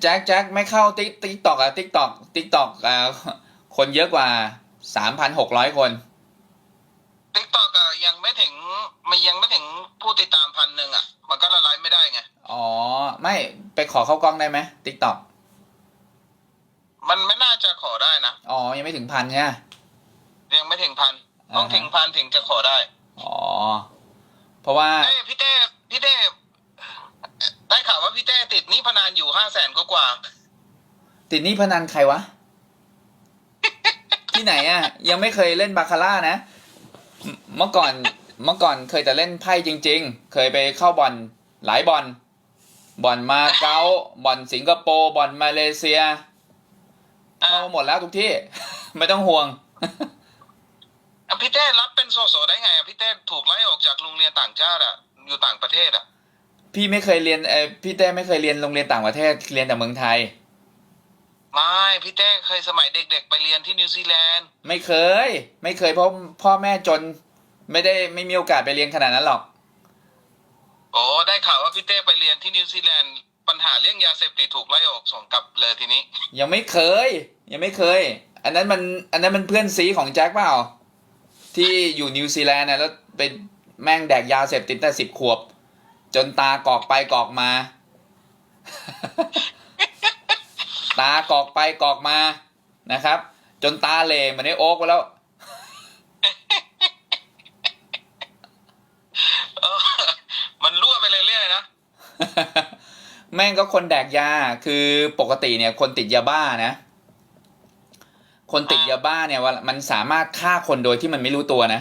แจ็คแจ็คไม่เข้าติ๊กติ๊กตอกอะติ๊กตอกติ๊กตอกอ่าคนเยอะกว่าสามพันหกร้อยคนทิกตอกอะยังไม่ถึงมันยังไม่ถึงผู้ติดตามพันหนึ่งอะมันก็ละลายไม่ได้ไงอ๋อ ไม่ไปขอเข้ากล้องได้ไหมติ๊กตอกมันไม่น่าจะขอได้นะอ๋อยังไม่ถึงพันใช่ไหมยังไม่ถึงพันต้องอ่าฮะถึงพันถึงจะขอได้ อ๋อ เพราะว่าเอ้ยพี่เต้พี่เต้ได้ข่าวว่า พี่เต้ติดหนี้พนันอยู่ห้าแสนกว่าติดหนี้พนันใครวะ ที่ไหนอะยังไม่เคยเล่นบาคาร่านะเมเมื่อก่อนเมื่อก่อนเคยแต่เล่นไพ่จริง ๆ เคยไปเข้าบอลหลายบอลบอลมาเก๊าบอลสิงคโปร์บอลมาเลเซียๆอ่าเข้าหมดแล้วทุกที่ ไม่ต้องห่วงอะพี่เต้รับเป็นโซโซได้ไงอะพี่เต้ถูกไล่ออกจากโรงเรียนต่างชาติอะ อยู่ต่างประเทศอะ พี่ไม่เคยเรียนเออพี่เต้ไม่เคยเรียนโรงเรียนต่างประเทศเรียนแต่เมืองไทย ไม่พี่เต้เคยสมัยเด็ก ๆ ไปเรียนที่นิวซีแลนด์ไม่เคย ไม่เคยเพราะพ่อแม่จนไม่ได้ไม่มีโอกาสไปเรียนขนาดนั้นหรอก โอ้ได้ข่าวว่าพี่เต้ไปเรียนที่นิวซีแลนด์ปัญหาเรื่องยาเสพติดถูกไล่ออกส่งกลับเลยทีนี้ ยังไม่เคย ยังไม่เคย อันนั้นมันอันนั้นมันเพื่อนซีของแจ็คเปล่า ที่อยู่นิวซีแลนด์นะแล้วไปแม่งแดกยาเสพติดแต่สิบขวบ จนตากอกไปกอกมา ตากอกไปกอกมานะครับ จนตาเหลเหมันได้โอ๊กไปแล้วเออมันรั่วไปเรื่อยๆนะแม่งก็คนแดกยาคือปกติเนี่ย คนติดยาบ้านะ คนติดยาบ้าเนี่ยว่ามันสามารถฆ่าคนโดยที่มันไม่รู้ตัวนะ